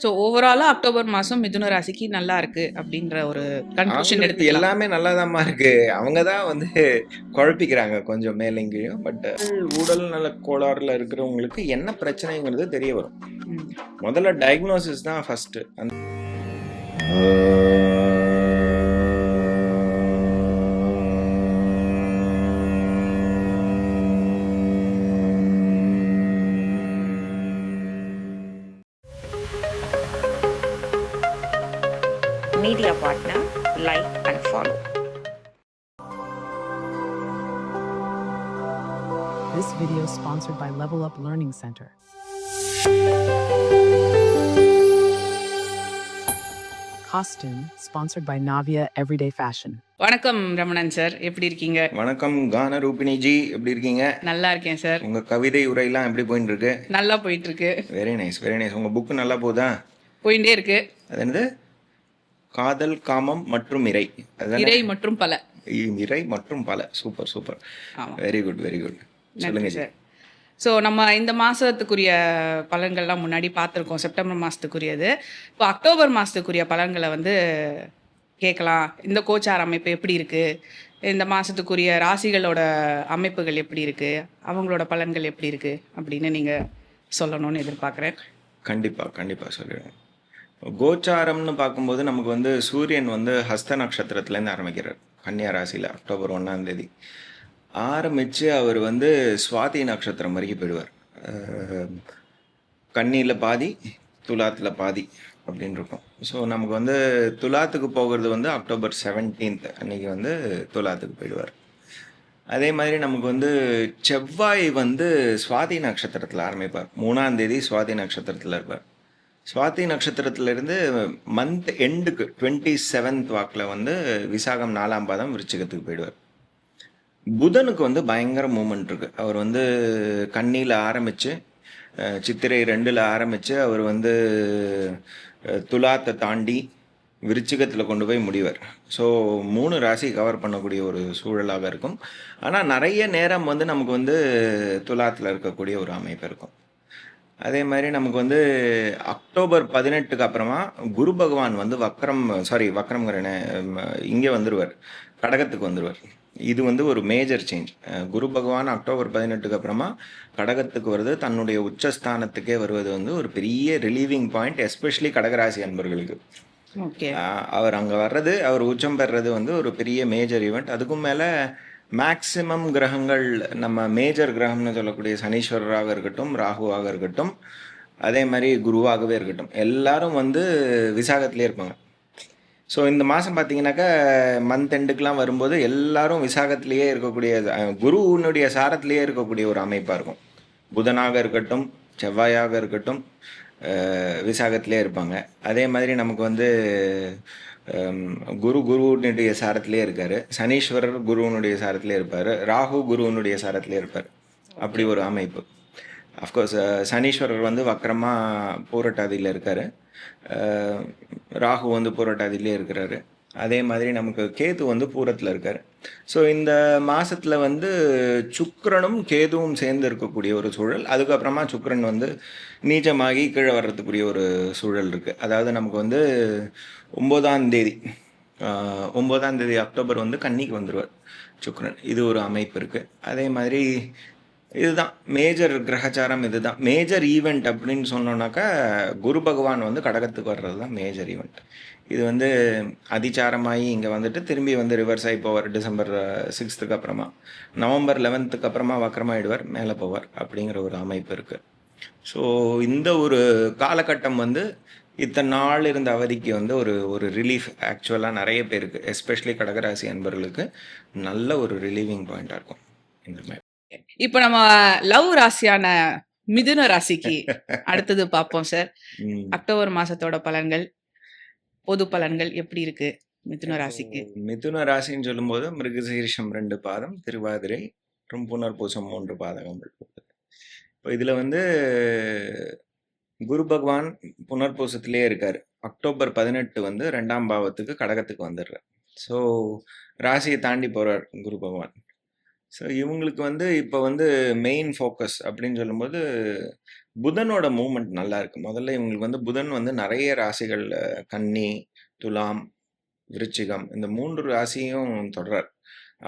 So ஓவராலா October மாசம் மிதுன ராசிக்கு நல்லா இருக்கு அப்படின்ற ஒரு கன்க்ளூஷன் எடுத்துக்கலாம். எல்லாமே நல்லாதாம்மா இருக்கு. அவங்க தான் வந்து குழப்பிக்கிறாங்க கொஞ்சம் மேலேங்கேயும் பட் உடல் நல கோளாறுல இருக்கிறவங்களுக்கு என்ன பிரச்சனைங்கிறது தெரிய வரும். முதல்ல டயக்னோசிஸ் தான் ஃபர்ஸ்ட் அந்த video sponsored by Level Up Learning Center. Costume sponsored by Navia Everyday Fashion. வணக்கம் ரமணன் சார் எப்படி இருக்கீங்க? வணக்கம் கான ரூபினி ஜி எப்படி இருக்கீங்க? நல்லா இருக்கேன் சார் உங்க கவிதை உரையெல்லாம் எப்படி போயிட்டு இருக்கு நல்லா போயிட்டு இருக்கு வெரி நைஸ் வெரி நைஸ் உங்க புக்கு நல்லா போகுதா போயிட்டே இருக்கு. அது என்னது? காதல் காமம் மற்றும் இறை? இறை மற்றும் பல. இறை மற்றும் பல. Super super. Very good very good சொல்லுங்க சார். ஸோ நம்ம இந்த மாதத்துக்குரிய பலன்கள்லாம் முன்னாடி பார்த்துருக்கோம். செப்டம்பர் மாதத்துக்குரியது இப்போ அக்டோபர் மாதத்துக்குரிய பலன்களை வந்து கேட்கலாம். இந்த கோச்சார் அமைப்பு எப்படி இருக்குது இந்த மாதத்துக்குரிய ராசிகளோட அமைப்புகள் எப்படி இருக்குது அவங்களோட பலன்கள் எப்படி இருக்குது அப்படின்னு நீங்கள் சொல்லணும்னு எதிர்பார்க்குறேன். கண்டிப்பா கண்டிப்பா சொல்லிடுறேன் கோச்சாரம்னு பார்க்கும்போது நமக்கு வந்து சூரியன் வந்து ஹஸ்த நட்சத்திரத்துலேருந்து ஆரம்பிக்கிறார். கன்னியா ராசியில் அக்டோபர் ஒன்றாம் தேதி. ஆரம்பித்து அவர் வந்து சுவாதி நட்சத்திரம் வரைக்கும் போயிடுவார். கன்னியில் பாதி துலாத்தில் பாதி அப்படின்னு இருக்கும். ஸோ நமக்கு வந்து துலாத்துக்கு போகிறது வந்து அக்டோபர் செவன்டீன்த் அன்னைக்கு வந்து துலாத்துக்கு போயிடுவார். அதே மாதிரி நமக்கு வந்து செவ்வாய் வந்து சுவாதி நட்சத்திரத்தில் ஆரம்பிப்பார். மூணாம் தேதி சுவாதி நட்சத்திரத்தில் இருப்பார். சுவாதி நட்சத்திரத்திலிருந்து மந்த் எண்டுக்கு டுவெண்ட்டி செவன்த் வாக்கில் வந்து விசாகம் நாலாம் பாதம் விருச்சிகத்துக்கு போயிடுவார். புதனுக்கு வந்து பயங்கர மூமெண்ட் இருக்கு. அவர் வந்து கண்ணியில் ஆரம்பித்து சித்திரை ரெண்டில் ஆரம்பித்து அவர் வந்து துலாத்தை தாண்டி விருச்சிகத்தில் கொண்டு போய் முடிவார். ஸோ மூணு ராசி கவர் பண்ணக்கூடிய ஒரு சூழலாக இருக்கும். ஆனால் நிறைய நேரம் வந்து நமக்கு வந்து துலாத்தில் இருக்கக்கூடிய ஒரு அமைப்பு இருக்கும். அதே மாதிரி நமக்கு வந்து அக்டோபர் பதினெட்டுக்கு அப்புறமா குரு பகவான் வந்து வக்ரம் சாரி வக்ரம்ங்கிறனே இங்கே வந்துடுவார் கடகத்துக்கு வந்துடுவார் இது வந்து ஒரு மேஜர் சேஞ்ச் குரு பகவான் அக்டோபர் பதினெட்டுக்கு அப்புறமா கடகத்துக்கு வருது. தன்னுடைய உச்சஸ்தானத்துக்கே வருவது வந்து ஒரு பெரிய ரிலீவிங் பாயிண்ட் எஸ்பெஷலி கடகராசி அன்பர்களுக்கு. அவர் அங்கே வர்றது அவர் உச்சம் பெறுறது வந்து ஒரு பெரிய மேஜர் ஈவெண்ட் அதுக்கும் மேலே மேக்சிமம் கிரகங்கள் நம்ம மேஜர் கிரகம்னு சொல்லக்கூடிய சனீஸ்வரராக இருக்கட்டும் ராகுவாக இருக்கட்டும் அதே மாதிரி குருவாகவே இருக்கட்டும். எல்லாரும் வந்து விசாகத்திலே இருப்பாங்க. ஸோ இந்த மாதம் பார்த்தீங்கன்னாக்கா மந்த் எண்டுக்கெலாம் வரும்போது எல்லாரும் விசாகத்திலேயே இருக்கக்கூடிய குருவினுடைய சாரத்திலேயே இருக்கக்கூடிய ஒரு அமைப்பாக இருக்கும். புதனாக இருக்கட்டும் செவ்வாயாக இருக்கட்டும் விசாகத்திலே இருப்பாங்க. அதே மாதிரி நமக்கு வந்து குரு குருவினுடைய சாரத்திலே இருக்கார். சனீஸ்வரர் குருவினுடைய சாரத்திலே இருப்பார். ராகு குருவினுடைய சாரத்திலே இருப்பார். அப்படி ஒரு அமைப்பு. அஃப்கோர்ஸ் சனீஸ்வரர் வந்து வக்கரமாக பூரட்டாதியில் இருக்கார். ராகு வந்து பூரட்டாதியிலே இருக்கிறாரு. அதே மாதிரி நமக்கு கேது வந்து பூரத்தில் இருக்கார். ஸோ இந்த மாதத்தில் வந்து சுக்கரனும் கேதுவும் சேர்ந்து இருக்கக்கூடிய ஒரு சூழல். அதுக்கப்புறமா சுக்கரன் வந்து நீச்சமாகி கீழே வர்றதுக்குரிய ஒரு சூழல் இருக்குது அதாவது நமக்கு வந்து ஒம்போதாம் தேதி ஒம்போதாம் தேதி அக்டோபர் வந்து கன்னிக்கு வந்துடுவார் சுக்கரன். இது ஒரு அமைப்பு இருக்குது அதே மாதிரி இதுதான். மேஜர் கிரகச்சாரம் இதுதான். மேஜர் ஈவெண்ட் அப்படின்னு சொன்னோன்னாக்கா குரு பகவான் வந்து கடகத்துக்கு வர்றது தான் மேஜர் ஈவெண்ட் இது வந்து அதிச்சாரமாகி இங்கே வந்துட்டு திரும்பி வந்து ரிவர்ஸ் ஆகி போவார். டிசம்பர் சிக்ஸ்த்துக்கு uh, அப்புறமா. நவம்பர் லெவன்த்துக்கு அப்புறமா வக்கரமாயிடுவார் மேலே போவார். அப்படிங்கிற ஒரு அமைப்பு இருக்குது ஸோ இந்த ஒரு காலகட்டம் வந்து இத்தனை நாள் இருந்த அவதிக்கு வந்து ஒரு ஒரு ரிலீஃப் ஆக்சுவலாக நிறைய பேருக்கு எஸ்பெஷலி கடகராசி அன்பர்களுக்கு நல்ல ஒரு ரிலீவிங் பாயிண்ட்டாக இருக்கும். இந்த மாதிரி. இப்போ நம்ம லவ் ராசியான மிதுன ராசிக்கு அடுத்தது பார்ப்போம் சார். அக்டோபர் மாசத்தோட பலன்கள் பொது பலன்கள் எப்படி இருக்கு மிதுன ராசிக்கு? மிதுன ராசின்னு சொல்லும்போது மிருகசீரிஷம் ரெண்டு பாதம் திருவாதிரை மற்றும் புனர்பூசம் மூன்று பாதகங்கள் இப்போ இதில் வந்து குரு பகவான் புனர்பூசத்திலே இருக்கார். அக்டோபர் பதினெட்டு வந்து ரெண்டாம் பாவத்துக்கு கடகத்துக்கு வந்துடுறார். ஸோ ராசியை தாண்டி போகிறார் குரு பகவான். ஸோ இவங்களுக்கு வந்து இப்போ வந்து மெயின் ஃபோக்கஸ் அப்படின்னு சொல்லும்போது புதனோட மூமெண்ட் நல்லா இருக்கு. முதல்ல இவங்களுக்கு வந்து புதன் வந்து நிறைய ராசிகள் கன்னி துலாம் விருச்சிகம் இந்த மூன்று ராசியும் தொடர்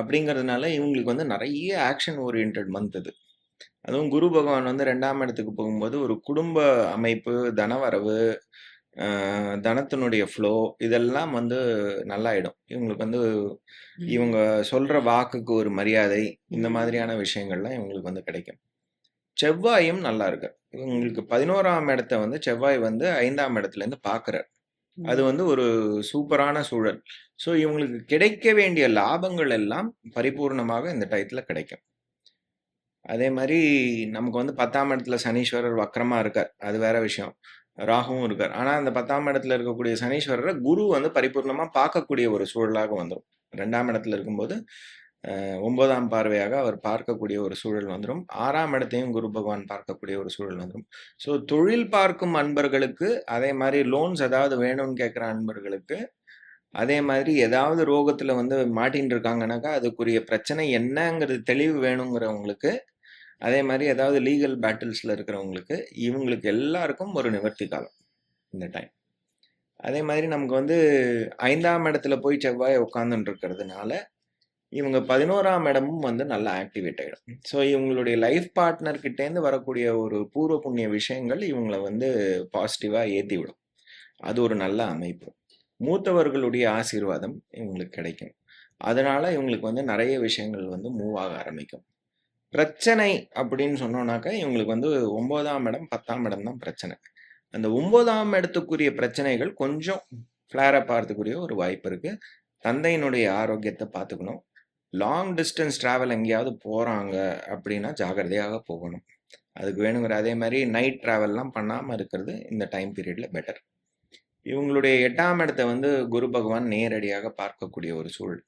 அப்படிங்கிறதுனால இவங்களுக்கு வந்து நிறைய ஆக்ஷன் ஓரியன்ட் மந்த் இது. அதுவும் குரு பகவான் வந்து ரெண்டாம் இடத்துக்கு போகும்போது ஒரு குடும்ப அமைப்பு தனவரவு தனத்தினுடைய ஃப்ளோ இதெல்லாம் வந்து நல்லாயிடும். இவங்களுக்கு வந்து. இவங்க சொல்ற வாக்குக்கு ஒரு மரியாதை இந்த. மாதிரியான விஷயங்கள்லாம் இவங்களுக்கு வந்து கிடைக்கும். செவ்வாயும் நல்லா இருக்கு இவங்களுக்கு பதினோராம் இடத்த வந்து செவ்வாய் வந்து ஐந்தாம் இடத்துல இருந்து பார்க்குறார் அது வந்து ஒரு சூப்பரான சூழல். ஸோ இவங்களுக்கு கிடைக்க வேண்டிய லாபங்கள் எல்லாம் பரிபூர்ணமாக இந்த டயத்துல கிடைக்கும். அதே மாதிரி நமக்கு வந்து பத்தாம் இடத்துல சனீஸ்வரர் வக்கரமா இருக்கார். அது வேற விஷயம். ராகுவும் இருக்கார். ஆனால் அந்த பத்தாம் இடத்துல இருக்கக்கூடிய சனீஸ்வரரை குரு வந்து பரிபூர்ணமாக பார்க்கக்கூடிய ஒரு சூழலாக வந்துடும் ரெண்டாம் இடத்துல இருக்கும்போது ஒன்பதாம் பார்வையாக அவர் பார்க்கக்கூடிய ஒரு சூழல் வந்துடும் ஆறாம் இடத்தையும் குரு பகவான் பார்க்கக்கூடிய ஒரு சூழல் வந்துடும் ஸோ தொழில் பார்க்கும் அன்பர்களுக்கு அதே மாதிரி லோன்ஸ் ஏதாவது வேணும்னு கேட்குற அன்பர்களுக்கு அதே மாதிரி ஏதாவது ரோகத்தில் வந்து மாட்டின்னு இருக்காங்கனாக்கா அதுக்குரிய பிரச்சனை என்னங்கிறது தெளிவு வேணுங்கிறவங்களுக்கு அதே மாதிரி ஏதாவது லீகல் பேட்டில்ஸில் இருக்கிறவங்களுக்கு இவங்களுக்கு எல்லாருக்கும் ஒரு நிவர்த்தி காலம் இந்த டைம் அதே மாதிரி நமக்கு வந்து ஐந்தாம் இடத்துல போய் செவ்வாய் உட்காந்துட்டு இருக்கிறதுனால இவங்க பதினோராம் இடமும் வந்து நல்லா ஆக்டிவேட் ஆகிடும் ஸோ இவங்களுடைய லைஃப் பார்ட்னர்கிட்டேருந்து வரக்கூடிய ஒரு பூர்வ புண்ணிய விஷயங்கள் இவங்களை வந்து பாசிட்டிவாக ஏற்றி விடும் அது ஒரு நல்ல அமைப்பு. மூத்தவர்களுடைய ஆசீர்வாதம் இவங்களுக்கு கிடைக்கும். அதனால இவங்களுக்கு வந்து நிறைய விஷயங்கள் வந்து மூவ் ஆக ஆரம்பிக்கும். பிரச்சனை அப்படின்னு சொன்னோம்னாக்கா இவங்களுக்கு வந்து ஒன்பதாம் இடம் பத்தாம் இடம் தான் பிரச்சனை. அந்த ஒன்பதாம் இடத்துக்குரிய பிரச்சனைகள் கொஞ்சம் ஃப்ளேர் அப் ஆகிறதுக்குரிய ஒரு வாய்ப்பு இருக்குது தந்தையினுடைய ஆரோக்கியத்தை பார்த்துக்கணும். லாங் டிஸ்டன்ஸ் ட்ராவல் எங்கேயாவது போகிறாங்க அப்படின்னா ஜாகிரதையாக போகணும். அதுக்கு வேணுங்கிற அதே மாதிரி நைட் ட்ராவல்லாம் பண்ணாமல் இருக்கிறது இந்த டைம் பீரியடில் பெட்டர் இவங்களுடைய எட்டாம் இடத்தை வந்து குரு பகவான் நேரடியாக பார்க்கக்கூடிய ஒரு சூழல்.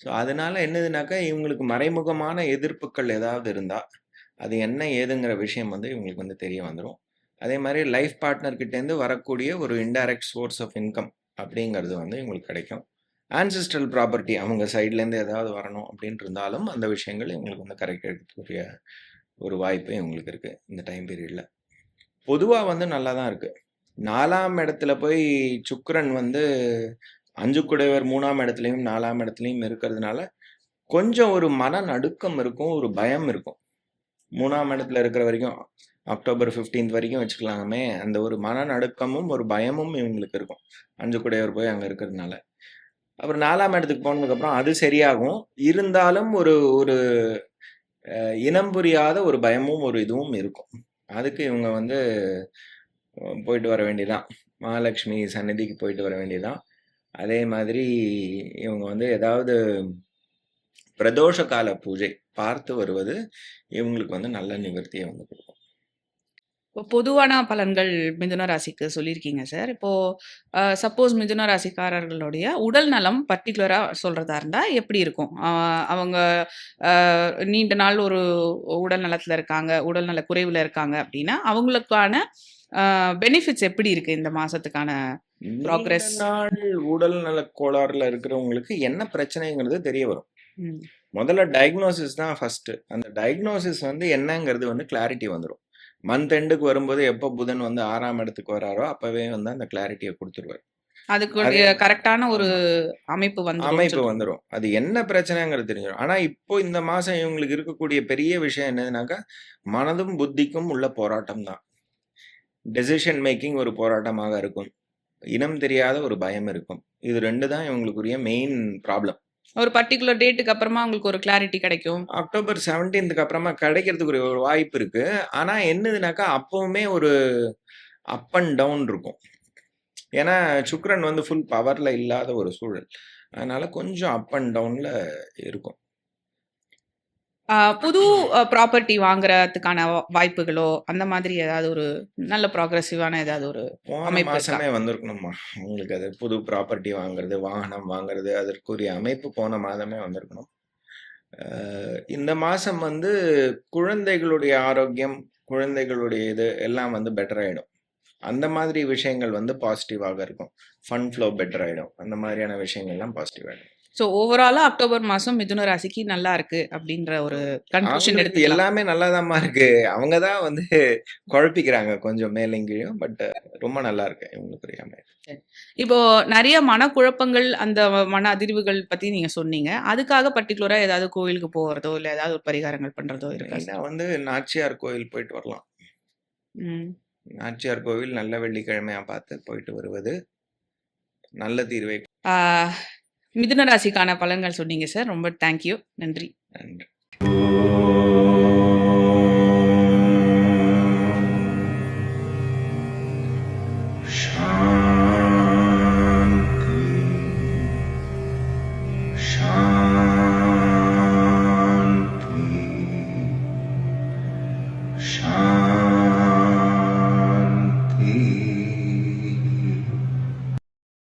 ஸோ அதனால் என்னதுனாக்கா இவங்களுக்கு மறைமுகமான எதிர்ப்புகள் ஏதாவது இருந்தால் அது என்ன ஏதுங்கிற விஷயம் வந்து இவங்களுக்கு வந்து தெரிய வந்துடும் அதே மாதிரி லைஃப் பார்ட்னர்கிட்டேருந்து வரக்கூடிய ஒரு இன்டைரக்ட் சோர்ஸ் ஆஃப் இன்கம் அப்படிங்கிறது வந்து இவங்களுக்கு கிடைக்கும். ஆன்சிஸ்ட்ரல் ப்ராப்பர்ட்டி அவங்க சைட்லேருந்து ஏதாவது வரணும் அப்படின்ட்டு இருந்தாலும் அந்த விஷயங்கள் இவங்களுக்கு வந்து கிடைக்கிறதுக்குரிய ஒரு வாய்ப்பு இவங்களுக்கு இருக்குது இந்த டைம் பீரியடில் பொதுவாக வந்து நல்லா தான் இருக்குது நாலாம் இடத்துல போய் சுக்ரன் வந்து அஞ்சு மூணாம் இடத்துலையும் நாலாம் இடத்துலையும் இருக்கிறதுனால கொஞ்சம் ஒரு மன நடுக்கம் இருக்கும் ஒரு பயம் இருக்கும். மூணாம் இடத்துல இருக்கிற வரைக்கும் அக்டோபர் 15th வரைக்கும் வச்சுக்கலாமே அந்த ஒரு மன நடுக்கமும் ஒரு பயமும் இவங்களுக்கு இருக்கும். அஞ்சு குடையவர் போய் அங்கே இருக்கிறதுனால. அப்புறம் நாலாம் இடத்துக்கு போனதுக்கப்புறம் அது சரியாகும். இருந்தாலும் ஒரு ஒரு இனம் புரியாத ஒரு பயமும் ஒரு இதுவும் இருக்கும். அதுக்கு இவங்க வந்து போயிட்டு வர வேண்டியதான் மகாலட்சுமி சந்நிதிக்கு போயிட்டு வர வேண்டியதான் அதே மாதிரி இவங்க வந்து ஏதாவது பிரதோஷ கால பூஜை பார்த்து வருவது இவங்களுக்கு வந்து நல்ல நிவர்த்தியை வந்து கொடுக்கும். இப்போ பொதுவான பலன்கள் மிதுன ராசிக்கு சொல்லியிருக்கீங்க சார். இப்போ சப்போஸ் மிதுன ராசிக்காரர்களுடைய உடல் நலம் பர்டிகுலராக சொல்றதா இருந்தா எப்படி இருக்கும்? அவங்க நீண்ட நாள் ஒரு உடல் நலத்துல இருக்காங்க உடல் நல குறைவுல இருக்காங்க அப்படின்னா அவங்களுக்கான பெனிஃபிட்ஸ் எப்படி இருக்கு இந்த மாசத்துக்கான நீண்ட நாள் உடல் நல கோளாறுல இருக்கிறவங்களுக்கு என்ன பிரச்சனைங்கிறது தெரிய வரும். முதல்ல டயக்னோசிஸ் தான் ஃபர்ஸ்ட் அந்த டயக்னோசிஸ் வந்து என்னங்கிறது வந்து கிளாரிட்டி வந்துடும் மந்த் எண்டுக்கு வரும்போது எப்போ புதன் வந்து ஆறாம் இடத்துக்கு வராரோ அப்பவே வந்து அந்த கிளாரிட்டியை கொடுத்துருவார். அதுக்கு அது- கரெக்டான ஒரு அமைப்பு வந்து அமைப்பு வந்துடும் அது என்ன பிரச்சனைங்கிறது தெரிஞ்சிடும் ஆனா இப்போ இந்த மாசம் இவங்களுக்கு இருக்கக்கூடிய பெரிய விஷயம் என்னதுனாக்கா மனதும் புத்திக்கும் உள்ள போராட்டம் தான் டெசிஷன் மேக்கிங் ஒரு போராட்டமாக இருக்கும். இனம் தெரியாத ஒரு பயம் இருக்கும். இது ரெண்டு தான் இவங்களுக்குரிய மெயின் ப்ராப்ளம் ஒரு பர்டிகுலர் டேட்டுக்கு அப்புறமா உங்களுக்கு ஒரு கிளாரிட்டி கிடைக்கும். அக்டோபர் செவன்டீன்த்துக்கு அப்புறமா கிடைக்கிறதுக்கு ஒரு வாய்ப்பு இருக்கு. ஆனா என்னதுனாக்கா அப்பவுமே ஒரு அப் அண்ட் டவுன் இருக்கும். ஏன்னா சுக்கிரன் வந்து ஃபுல் பவர்ல இல்லாத ஒரு சூழல். அதனால கொஞ்சம் அப் அண்ட் டவுன்ல இருக்கும். புது ப்ராப்பர்ட்டி வாங்குறதுக்கான வாய்ப்புகளோ அந்த மாதிரி ஏதாவது ஒரு நல்ல ப்ராக்ரஸிவான ஏதாவது ஒரு? மாசமே வந்திருக்கணுமா உங்களுக்கு அது புது ப்ராப்பர்ட்டி வாங்குறது வாகனம் வாங்குறது அதற்குரிய அமைப்பு போன மாதமே வந்திருக்கணும். இந்த மாசம் வந்து குழந்தைகளுடைய ஆரோக்கியம் குழந்தைகளுடைய இது எல்லாம் வந்து பெட்டர் ஆயிடும். அந்த மாதிரி விஷயங்கள் வந்து பாசிட்டிவாக இருக்கும். ஃபன் ஃப்ளோ பெட்டர் ஆயிடும். அந்த மாதிரியான விஷயங்கள்லாம் பாசிட்டிவ் ஆயிடும். ஸோ ஓவராலா அக்டோபர் மாசம் மிதுன ராசிக்கு நல்லா இருக்கு அப்படின்ற ஒரு கன்க்ளூஷன் எடுத்துக்கலாம். எல்லாமே நல்லாதாம்மா இருக்கு. அவங்க தான் வந்து குழப்பிக்கிறாங்க கொஞ்சம் மேலங்கீழும் பட் ரொம்ப நல்லா இருக்கு. இவங்களுக்கு புரியாம. இப்போ நிறைய மனக்குழப்பங்கள் அந்த மன அதிர்வுகள் பத்தி நீங்க சொன்னீங்க. அதுக்காக பர்டிகுலரா ஏதாவது கோவிலுக்கு போறதோ இல்ல ஏதாவது ஒரு பரிகாரங்கள் பண்றதோ இருக்கா வந்து நாச்சியார் கோயில் போயிட்டு வரலாம். நாச்சியார் கோவில் நல்ல வெள்ளிக்கிழமையா பார்த்து போயிட்டு வருவது. நல்ல தீர்வை மிதுன ராசிக்கான பலன்கள் சொன்னீங்க சார். ரொம்ப தேங்க்யூ நன்றி. நன்றி.